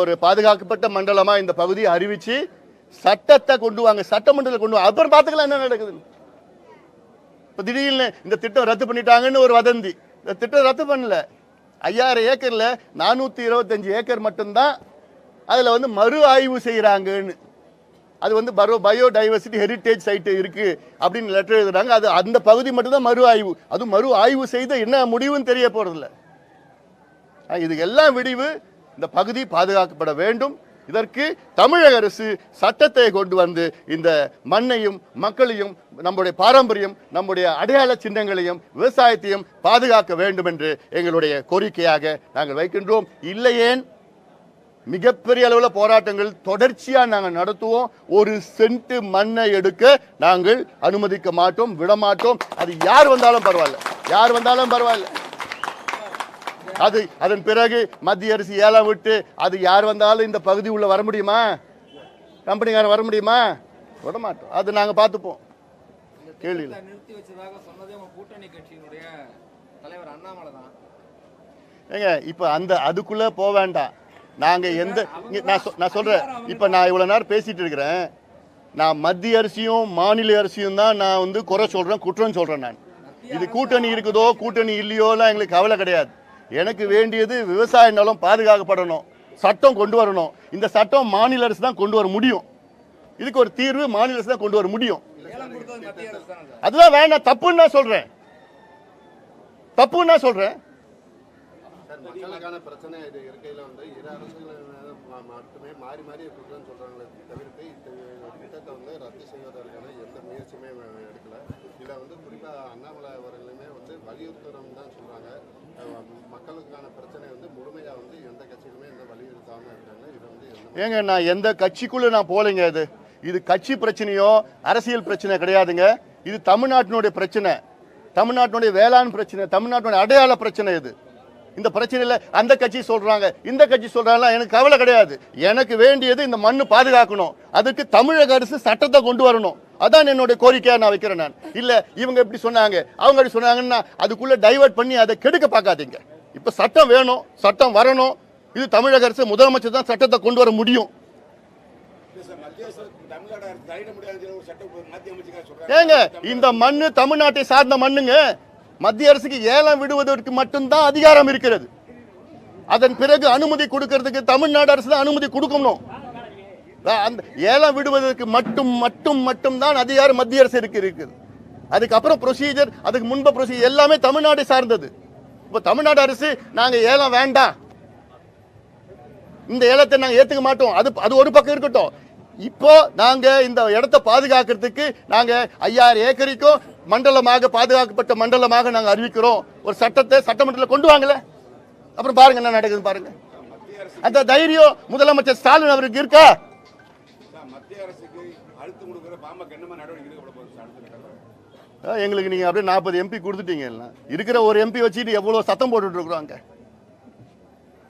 ஒரு பாதுகாக்கப்பட்ட மண்டலமாக இந்த பகுதியை அறிவித்து சட்டத்தை கொண்டு வாங்க சட்டமன்றத்தில் கொண்டு வாங்க. அப்புறம் பார்த்துக்கலாம் என்ன நடக்குதுன்னு. இப்போ திடீர்னு இந்த திட்டம் ரத்து பண்ணிட்டாங்கன்னு ஒரு வதந்தி. இந்த திட்டம் ரத்து பண்ணல. ஐயாயிரம் ஏக்கரில் நானூற்றி இருபத்தஞ்சு ஏக்கர் மட்டும்தான் அதில் வந்து மறு ஆய்வு செய்கிறாங்கன்னு அது வந்து பரோ பயோடைவர்சிட்டி ஹெரிட்டேஜ் சைட்டு இருக்குது அப்படின்னு லெட்டர் எழுதுறாங்க. அது அந்த பகுதி மட்டும்தான் மறு ஆய்வு. அதுவும் மறு ஆய்வு செய்த என்ன முடிவுன்னு தெரிய போகிறதில்ல இதுக்கெல்லாம் இது எல்லாம் விடிவு. இந்த பகுதி பாதுகாக்கப்பட வேண்டும். இதற்கு தமிழக அரசு சட்டத்தை கொண்டு வந்து இந்த மண்ணையும் மக்களையும் நம்முடைய பாரம்பரியம் நம்முடைய அடையாள சின்னங்களையும் விவசாயத்தையும் பாதுகாக்க வேண்டும் என்று எங்களுடைய கோரிக்கையாக நாங்கள் வைக்கின்றோம். இல்லையேன் மிகப்பெரிய அளவில் போராட்டங்கள் தொடர்ச்சியாக நாங்கள் நடத்துவோம். ஒரு சென்ட் மண்ணை எடுக்க நாங்கள் அனுமதிக்க மாட்டோம் விட மாட்டோம். அது யார் வந்தாலும் பரவாயில்ல. யார் வந்தாலும் பரவாயில்ல. அது அதன் பிறகு மத்திய அரசு ஏலம் விட்டு அது யார் வந்தாலும் இந்த பகுதி உள்ள வர முடியுமா? கம்பெனிக்காரன் வர முடியுமா? விட மாட்டோம் அது நாங்கள் பார்த்துப்போம். கேள்வி இல்லை. கூட்டணி கட்சியினுடைய தலைவர் அண்ணாமலை தான். ஏங்க இப்போ அந்த அதுக்குள்ளே போக வேண்டாம். நாங்கள் எந்த நான் நான் சொல்கிறேன் இப்போ நான் இவ்வளோ நேரம் பேசிட்டு இருக்கிறேன். நான் மத்திய அரசியும் மாநில அரசியும் தான் நான் வந்து குறை சொல்கிறேன் குற்றம் சொல்கிறேன் நான். இது கூட்டணி இருக்குதோ கூட்டணி இல்லையோலாம் எங்களுக்கு கவலை கிடையாது. எனக்கு வேண்டியது விவசாய நிலம் பாதுகாக்கப்படணும். சட்டம் கொண்டு வரணும். இந்த சட்டம் மாநில அரசு தான் கொண்டு வர முடியும். இதுக்கு ஒரு தீர்வு மாநில அரசு தான் கொண்டு வர முடியும். அதுதான் வேண்டாம் தப்புன்னு நான் சொல்கிறேன் தப்புன்னு நான் சொல்கிறேன் மக்களுக்கான பிரச்சனை இது இருக்கையில் வந்து இரு அரசுகள் மட்டுமே மாறி மாறி தவிர்த்து இந்த திட்டத்தை வந்து ரத்து செய்வதற்கான எந்த முயற்சியுமே எடுக்கல. இதில் வந்து குறிப்பாக அண்ணாமலை அவர்களுமே வந்து வலியுறுத்துறோம் தான் சொல்றாங்க. மக்களுக்கான பிரச்சனை வந்து வந்து எந்த எந்த இருக்காங்க. ஏங்க நான் எந்த கட்சிக்குள்ள நான் போகலைங்க இது. இது கட்சி பிரச்சனையோ அரசியல் பிரச்சனை கிடையாதுங்க. இது தமிழ்நாட்டினுடைய பிரச்சனை. தமிழ்நாட்டினுடைய வேளாண் பிரச்சனை தமிழ்நாட்டினுடைய அடையாள பிரச்சனை இது. இந்த பிரச்சனையில் அந்த கட்சி சொல்கிறாங்க இந்த கட்சி சொல்றாங்க எனக்கு கவலை கிடையாது. எனக்கு வேண்டியது இந்த மண் பாதுகாக்கணும். அதுக்கு தமிழக அரசு சட்டத்தை கொண்டு வரணும். அதான் என்னுடைய கோரிக்கையாக நான் வைக்கிறேன் நான். இல்லை இவங்க இப்படி சொன்னாங்க அவங்க எப்படி சொன்னாங்கன்னா அதுக்குள்ளே டைவர்ட் பண்ணி அதை கெடுக்க பார்க்காதீங்க. இப்போ சட்டம் வேணும் சட்டம் வரணும். இது தமிழக அரசு முதலமைச்சர் தான் சட்டத்தை கொண்டு வர முடியும். ஏங்க இந்த மண்ணு தமிழ்நாட்டை சார்ந்த மண்ணுங்க மத்திய அரசுக்கு ஏலம் விடுவதற்கு மட்டும்தான் அதிகாரம் இருக்கிறது. அதன் பிறகு அனுமதி கொடுக்கிறதுக்கு தமிழ்நாடு அரசு தான் அனுமதி கொடுக்கணும். அந்த ஏலம் விடுவதற்கு மட்டும் மட்டும் மட்டும் தான் அதிகாரம் மத்திய அரசு இருக்கு இருக்குது அதுக்கப்புறம் ப்ரொசீஜர் அதுக்கு முன்பு ப்ரொசீஜர் எல்லாமே தமிழ்நாடு சார்ந்தது. இப்போ தமிழ்நாடு அரசு நாங்கள் ஏலம் வேண்டாம். இந்த ஏலத்தை நாங்கள் ஏற்றுக்க மாட்டோம். அது அது ஒரு பக்கம் இருக்கட்டும். இப்போ நாங்க இந்த இடத்தை பாதுகாக்கிறதுக்கு நாங்க ஐயாயிரம் ஏக்கரிக்கும் மண்டலமாக பாதுகாக்கப்பட்ட மண்டலமாக நாங்க அறிவிக்கிறோம். ஒரு சட்டத்தை சட்டமன்றத்தில் கொண்டு வாங்கல. அப்புறம் பாருங்க என்ன நடக்குது பாருங்க. அந்த தைரியம் முதலமைச்சர் ஸ்டாலின் அவருக்கு இருக்கா? எங்களுக்கு நீங்க அப்படியே நாற்பது எம்பி கொடுத்துட்டீங்க எல்லாம். இருக்கிற ஒரு எம்பி வச்சுட்டு எவ்வளவு சத்தம் போட்டுட்டு இருக்கிறோம் அங்கே?